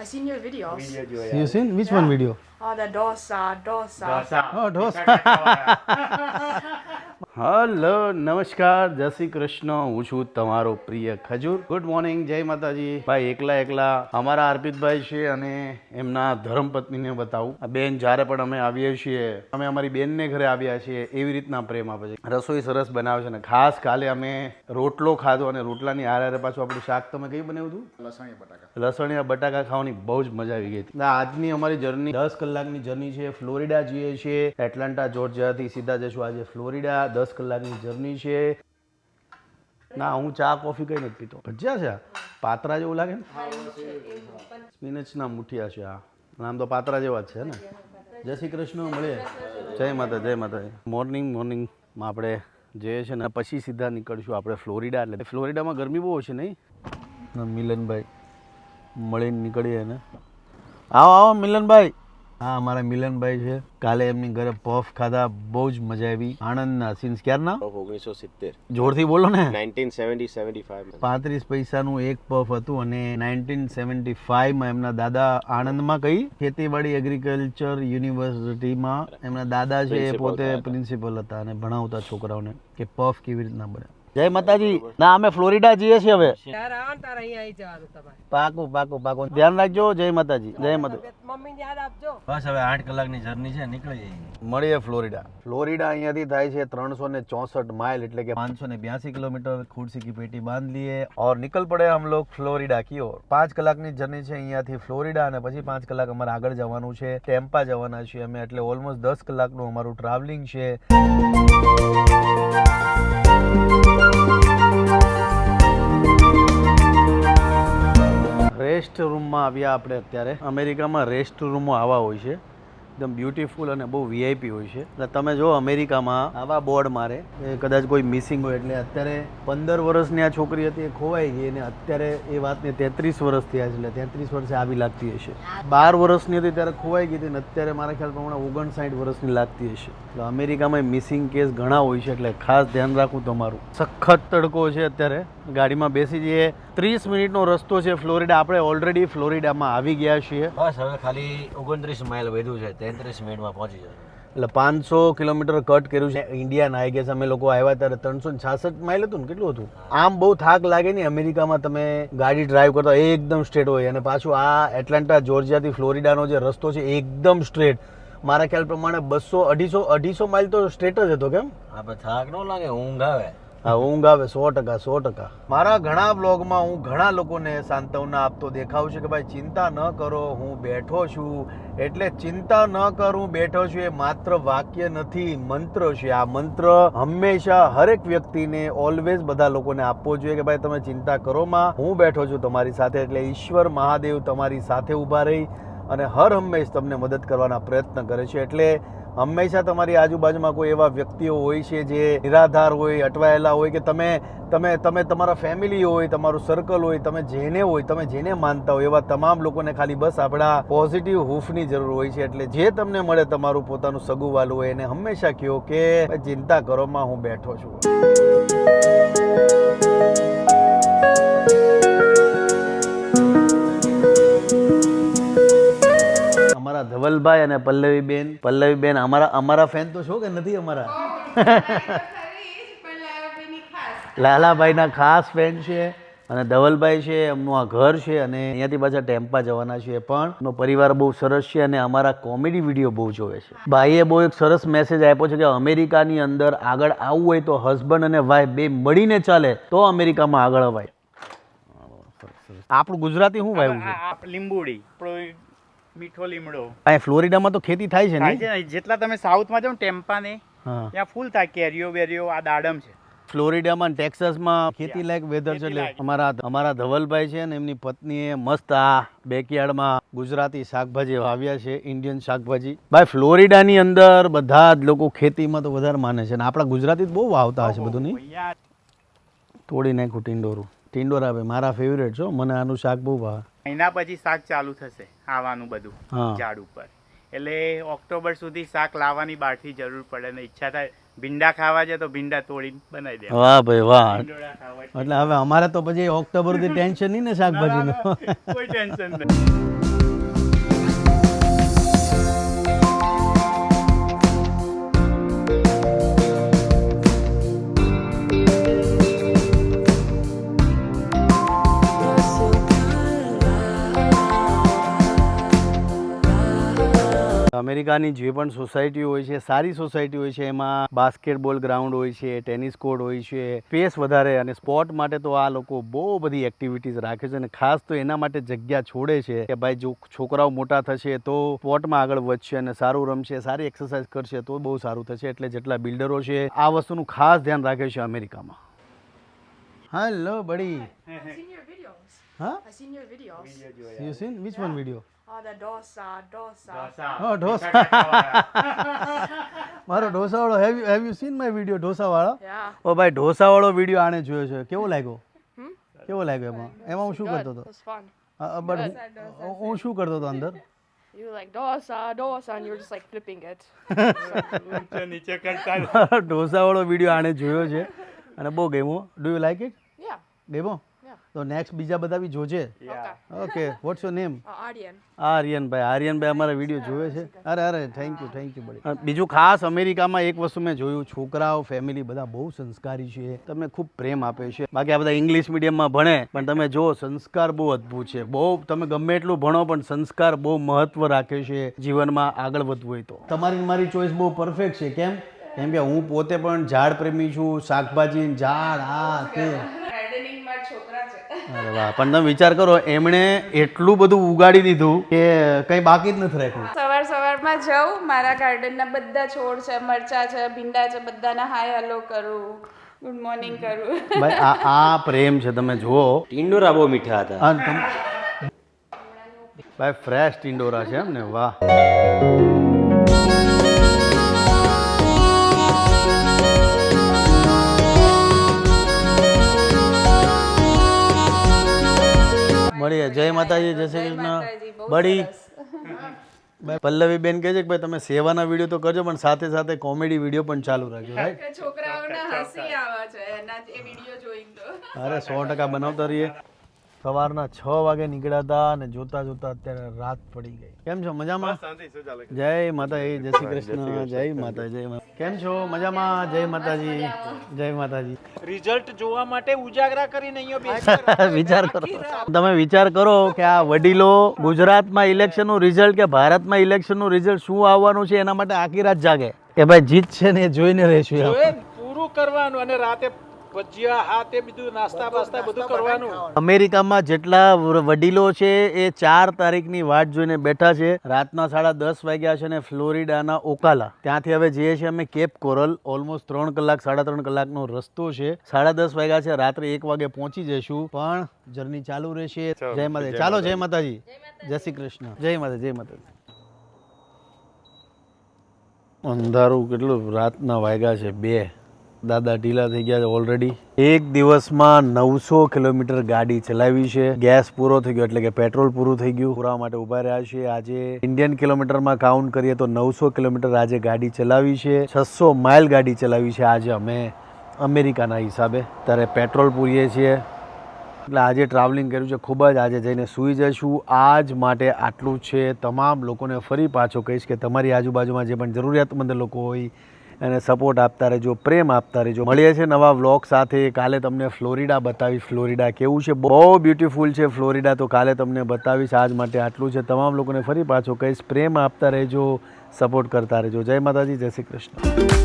I seen your videos. Video જોયા You seen which one video? Oh, the dosa, dosa. Dosa. Oh, dosa. Hello નમસ્કાર જય શ્રી કૃષ્ણ. હું છું તમારો પ્રિય ખજૂર. ગુડ મોર્નિંગ જય માતાજી. ભાઈ એકલા એકલા અમારા અર્પિતભાઈ છે અને એમના ધર્મપત્નીને બતાવું. આ બેન જ્યારે પણ અમે આવીએ છીએ અમે અમારી બેનને ઘરે આવ્યા છીએ એવી રીતના પ્રેમ આપે છે. રસોઈ સરસ બનાવે છે અને ખાસ કાલે અમે રોટલો ખાધો અને રોટલાની હારે હારે પાછું આપણું શાક તમે કયું બનાવ્યું હતું? લસણીયા બટાકા. ખાવાની બહુ જ મજા આવી ગઈ હતી. આજની અમારી જર્ની દસ કલાકની જર્ની છે. ફ્લોરિડા જઈએ છીએ એટલાન્ટા જોર્જિયાથી સીધા જશું આજે ફ્લોરિડા. દસ કલાકની જર્ની છે. ના હું ચા કોફી કઈ નથી પીતો. ભજીયા છે? પાત્રા જેવું લાગે ને? સ્પિનચના મુઠિયા છે આ. નામ તો પાત્રા જેવા જ છે ને? જય શ્રી કૃષ્ણ મળીએ. જય માતા જય માતા. મોર્નિંગ મોર્નિંગમાં આપણે જઈએ છે ને પછી સીધા નીકળશું આપણે ફ્લોરિડા એટલે ફ્લોરિડામાં ગરમી બહુ છે નહીં? મિલનભાઈ મળીને નીકળીએ ને. આવો આવો મિલનભાઈ. હા અમારા મિલનભાઈ છે. કાલે એમની ઘરે પફ ખાધા બહુ જ મજા આવી. આણંદના સિન્સ ક્યારના? ઓગણીસો સિત્તેર. જોરથી બોલો ને. નાઇન્ટીન સેવન્ટી સેવન્ટી ફાઈવ પાંત્રીસ પૈસાનું એક પફ હતું અને નાઇન્ટીન સેવન્ટી ફાઈવમાં એમના દાદા આણંદમાં કઈ? ખેતીવાડી એગ્રીકલ્ચર યુનિવર્સિટીમાં એમના દાદા છે એ પોતે પ્રિન્સિપલ હતા અને ભણાવતા છોકરાઓને કે પફ કેવી રીતના બને. જય માતાજી. ના અમે ફ્લોરિડા જઈએ છીએ હવે. પાકું પાકું પાકું. ધ્યાન રાખજો જય માતાજી જય માતાજી બસ હવે આઠ કલાકની જર્ની છે નીકળી જઈએ. મળીએ ફ્લોરિડા. ફ્લોરિડા અહીંયાથી થાય છે ત્રણસો ને ચોસઠ માઇલ એટલે કે પાંચસો ને બ્યાસી કિલોમીટર ખુરશી કી પેટી બાંધ લઈએ. ઓર નીકળ પડે હમ લોગ ફ્લોરિડા કયો પાંચ કલાકની જર્ની છે અહીંયાથી ફ્લોરિડા અને પછી પાંચ કલાક અમારે આગળ જવાનું છે. ટેમ્પા જવાના છીએ અમે એટલે ઓલમોસ્ટ દસ કલાકનું અમારું ટ્રાવેલિંગ છે. રેસ્ટ રૂમમાં આવ્યા આપણે અત્યારે. અમેરિકામાં રેસ્ટ રૂમો આવા હોય છે. એકદમ બ્યુટીફુલ અને બહુ વીઆઈપી હોય છે. એટલે તમે જો અમેરિકામાં આવા બોર્ડ મારે, એ કદાચ કોઈ મિસિંગ હોય, એટલે અત્યારે પંદર વર્ષની આ છોકરી હતી, એ ખોવાઈ ગઈ, અને અત્યારે એ વાતને તેત્રીસ વર્ષ થયા છે, એટલે તેત્રીસ વર્ષે આવી લાગતી હશે. બાર વર્ષની હતી, ત્યારે ખોવાઈ ગઈ હતી, અને અત્યારે મારા ખ્યાલ પ્રમાણે ઓગણસાઠ વર્ષની લાગતી હશે. એટલે અમેરિકામાં મિસિંગ કેસ ઘણા હોય છે, એટલે ખાસ ધ્યાન રાખવું તમારું. સખત તડકો છે અત્યારે. ગાડીમાં બેસી જઈએ. ત્રીસ મિનિટનો રસ્તો છે ફ્લોરિડા. આપણે ઓલરેડી ફ્લોરિડામાં આવી ગયા છીએ. બસ, હવે ખાલી ઓગણત્રીસ માઇલ વધ્યું છે. તેત્રીસ મિનિટમાં પહોંચી જશે. એટલે પાંચસો કિલોમીટર કટ કર્યું છે. ઇન્ડિયન આઈ ગેસ અમે લોકો આવ્યા ત્યારે ત્રણસો છાસઠ માઇલ હતું ને કેટલું હતું? આમ બહુ થાક લાગે નહીં અમેરિકામાં તમે ગાડી ડ્રાઈવ કરતા એકદમ સ્ટ્રેટ હોય. અને પાછું આ એટલાન્ટા જોર્જિયાથી ફ્લોરિડાનો જે રસ્તો છે એકદમ સ્ટ્રેટ મારા ખ્યાલ પ્રમાણે બસો અઢીસો અઢીસો માઇલ તો સ્ટ્રેટ જ હતો કેમ? આપણે થાક ન લાગે ઊંઘ આવે. હા, ઊંઘ આવે સો ટકા સો ટકા. મારા ઘણા બ્લોગમાં હું ઘણા લોકોને સાંત્વના આપતો દેખાવ છે કે ભાઈ, ચિંતા ન કરો, હું બેઠો છું. એટલે ચિંતા ન કરું, બેઠો છું એ માત્ર વાક્ય નથી, મંત્ર છે. આ મંત્ર હંમેશા હરેક વ્યક્તિને ઓલવેઝ બધા લોકોને આપવો જોઈએ કે ભાઈ, તમે ચિંતા કરો માં. હું બેઠો છું તમારી સાથે એટલે ઈશ્વર મહાદેવ તમારી સાથે ઊભા રહી અને હર હંમેશ તમને મદદ કરવાના પ્રયત્ન કરે છે. એટલે હંમેશા તમારી આજુબાજુમાં કોઈ એવા વ્યક્તિઓ હોય છે જે નિરાધાર હોય, અટવાયેલા હોય કે તમે તમે તમે તમારા ફેમિલી હોય, તમારું સર્કલ હોય, તમે જેને હોય, તમે જેને માનતા હોય એવા તમામ લોકોને ખાલી બસ આપણા પોઝિટિવ હૂફની જરૂર હોય છે. એટલે જે તમને મળે તમારું પોતાનું સગું વાલું હોય એને હંમેશા કહો કે ચિંતા કરોમાં હું બેઠો છું. અમારા ધવલભાઈ અને પલ્લવીબેન. પલ્લવીબેન અમારા અમારા ફેન તો છો કે નથી અમારા? લાલાભાઈના ખાસ ફેન છે અને ધવલભાઈ છે એમનું આ ઘર છે અને અહીંયાથી પાછા ટેમ્પા જવાના છે પણ એમનો પરિવાર બહુ સરસ છે અને અમારા કોમેડી વીડિયો બહુ જોવે છે. ભાઈએ બહુ એક સરસ મેસેજ આપ્યો છે કે અમેરિકાની અંદર આગળ આવવું હોય તો હસબન્ડ અને વાઈફ બે મળીને ચાલે તો અમેરિકામાં આગળ અવાય. આપણું ગુજરાતી શું વાવ્યું છે? લીંબુડી. મીઠો લીમડો. અહીંયા ફ્લોરિડામાં તો ખેતી થાય છે ને? જેટલા તમે સાઉથમાં જાઓ ટેમ્પા ને ત્યાં ફૂલ થાય. કેરીઓ વેરીઓ આ દાડમ છે. ફ્લોરિડામાં ટેક્સાસમાં ખેતી લાયક વેધર છે એટલે અમારા અમારા ધવલભાઈ છે ને એમની પત્નીએ મસ્ત આ બેકયાર્ડમાં ગુજરાતી શાકભાજી વાવ્યા છે ઇન્ડિયન શાકભાજી. ભાઈ ફ્લોરિડાની અંદર બધા જ લોકો ખેતીમાં તો વધારે માને છે ને. આપણા ગુજરાતી બહુ વાવતા હશે બધું નહીં? તોડી નાખ્યું ટીંડોરું. ટીંડોરા ભાઈ મારા ફેવરેટ છો મને આનું શાક બહુ ભાવે. મહિના પછી શાક ચાલુ થશે આવવાનું બધું ઝાડ ઉપર. એટલે ઓક્ટોબર સુધી શાક લાવવાની બહારથી જરૂર પડે ને ઈચ્છા થાય. ભીંડા ખાવા છે તો ભીંડા તોડીને બનાવી દે વાહ ભાઈ વાહ. એટલે હવે અમારે તો પછી ઓક્ટોબરથી ટેન્શન નહીં ને શાકભાજીનું? કોઈ ટેન્શન નહીં. અમેરિકાની જે પણ સોસાયટી હોય છે સારી સોસાયટી હોય છે એમાં બાસ્કેટબોલ ગ્રાઉન્ડ હોય છે ટેનિસ કોર્ટ હોય છે સ્પેસ વધારે અને સ્પોર્ટ માટે તો આ લોકો બહુ બધી એક્ટિવિટીઝ રાખે છે અને ખાસ તો એના માટે જગ્યા છોડે છે કે ભાઈ જો છોકરાઓ મોટા થશે તો સ્પોર્ટમાં આગળ વધશે અને સારું રમશે સારી એક્સરસાઇઝ કરશે તો બહુ સારું થશે એટલે જેટલા બિલ્ડરો છે આ વસ્તુનું ખાસ ધ્યાન રાખે છે અમેરિકામાં. હેલો બડી I've seen your videos. હા I've seen your videos. You seen which one video Oh, the dosa. Oh, મારો ઢોસાવાળો have you have you seen my video ઢોસાવાળો. ઓ ભાઈ ઢોસાવાળો વીડિયો આણે જોયો છે. કેવો લાગ્યો? કેવો લાગ્યો એમાં? એમાં હું શું કરતો હતો. બટ હું- શું કરતો હતો અંદર? You were like dosa, dosa, and you were just like flipping it. ઊંચો નીચે કરતા મારો ઢોસાવાળો વીડિયો આણે જોયો છે. અને બહુ ગેમો ડુ યુ લાઈક ઇટ ગેમો. તો નેક્સ્ટ બીજા બધા બી જોજે. Okay what's your name Aryan. Aryanbhai. આર્યનભાઈ અમારા વીડિયો જોવે છે. અરે અરે થેન્ક યુ થેન્ક યુ બડી બીજું ખાસ અમેરિકામાં એક વસ્તુ મેં જોયું છોકરાઓ ફેમિલી બધા બહુ સંસ્કારી છે. તમને ખૂબ પ્રેમ આપે છે. બાકી આ બધા ઇંગ્લિશ મીડિયમમાં ભણે પણ તમે જો સંસ્કાર બહુ અદ્ભુત છે. બહુ તમે ગમે એટલું ભણો પણ સંસ્કાર બહુ મહત્વ રાખે છે જીવનમાં આગળ વધવું હોય તો. તમારી મારી ચોઈસ બહુ પરફેક્ટ છે. કેમ? કેમ કે હું પોતે પણ ઝાડ પ્રેમી છું શાકભાજી ઝાડ આ તે. અરે વાહ. પણ તમે વિચાર કરો એમણે એટલું બધું ઉગાડી દીધું કે કંઈ બાકી જ નથી રાખ્યું. સવાર સવારમાં જાઉં મારા ગાર્ડનના બધા છોડ છે મરચા છે ભીંડા છે બધાના હાય હલો કરું ગુડ મોર્નિંગ કરું. ભાઈ આ આ પ્રેમ છે તમે જુઓ. ટિંડોરા બહુ મીઠા હતા. ભાઈ ફ્રેશ ટિંડોરા છે એમ ને? વાહ. મળીએ. જય માતાજી જય શ્રી કૃષ્ણ. બડી. પલ્લવી બેન કહે છે કે ભાઈ તમે સેવાના વીડિયો તો કરજો પણ સાથે સાથે કોમેડી વીડિયો પણ ચાલુ રાખજો રાઈટ કે હસી આવે છે એના એ વીડિયો જોઈને તો. અરે સો ટકા બનાવતા રહીએ. સવારના છ વાગે નીકળ્યા હતા અને જોતા જોતા અત્યારે રાત પડી ગઈ. કેમ છો? મજામાં? જય માતાજી જય શ્રી કૃષ્ણ જય માતા જય માતા કેમ છો? મજામાં? જય માતાજી જય માતાજી. રિઝલ્ટ જોવા માટે ઉજાગરા કરીને અહીંયા વિચાર કરો. તમે વિચાર કરો કે આ વડીલો ગુજરાતમાં ઇલેક્શનનું રિઝલ્ટ કે ભારતમાં ઇલેક્શનનું રિઝલ્ટ શું આવવાનું છે એના માટે આખી રાત જાગે. કે ભાઈ જીત છે ને એ જોઈને રહેશું પૂરું કરવાનું અને રાતે ભજીયા હા તે બધું નાસ્તા બાસ્તા બધું કરવાનું. અમેરિકામાં જેટલા વડીલો છે એ ચાર તારીખની વાટ જોઈને બેઠા છે. રાતના સાડા દસ વાગ્યા છે ને ફ્લોરિડાના ઓકાલા. ત્યાંથી હવે જઈએ છીએ અમે કેપ કોરલ. ઓલમોસ્ટ ત્રણ કલાક સાડા ત્રણ કલાકનો રસ્તો છે. સાડા દસ વાગ્યા છે રાત્રે એક વાગે પહોંચી જઈશું. પણ જર્ની ચાલુ રહેશે. જય માતાજી. ચાલો જય માતાજી. જય શ્રી કૃષ્ણ. જય માતા જય માતાજી. અંધારું કેટલું? રાતના વાગ્યા છે બે. દાદા ઢીલા થઈ ગયા છે ઓલરેડી એક દિવસમાં નવસો કિલોમીટર ગાડી ચલાવી છે. ગેસ પૂરો થઈ ગયો એટલે કે પેટ્રોલ પૂરું થઈ ગયું. પૂરા માટે ઊભા રહ્યા છે આજે ઇન્ડિયન કિલોમીટરમાં કાઉન્ટ કરીએ તો નવસો કિલોમીટર આજે ગાડી ચલાવી છે. છસો માઇલ ગાડી ચલાવી છે આજે અમે અમેરિકાના હિસાબે. ત્યારે પેટ્રોલ પૂરીએ છીએ. એટલે આજે ટ્રાવેલિંગ કર્યું છે. ખૂબ જ આજે જઈને સૂઈ જઈશું આજ માટે આટલું છે. તમામ લોકોને ફરી પાછો કહીશ કે તમારી આજુબાજુમાં જે પણ જરૂરિયાતમંદ લોકો હોય એને સપોર્ટ આપતા રહેજો, પ્રેમ આપતા રહેજો. મળીએ છે નવા વ્લોગ સાથે. કાલે તમને ફ્લોરિડા બતાવીશ. ફ્લોરિડા કેવું છે? બહુ બ્યુટીફુલ છે ફ્લોરિડા. તો કાલે તમને બતાવીશ આજ માટે આટલું છે. તમામ લોકોને ફરી પાછો કહીશ, પ્રેમ આપતા રહેજો સપોર્ટ કરતા રહેજો. જય માતાજી, જય શ્રી કૃષ્ણ.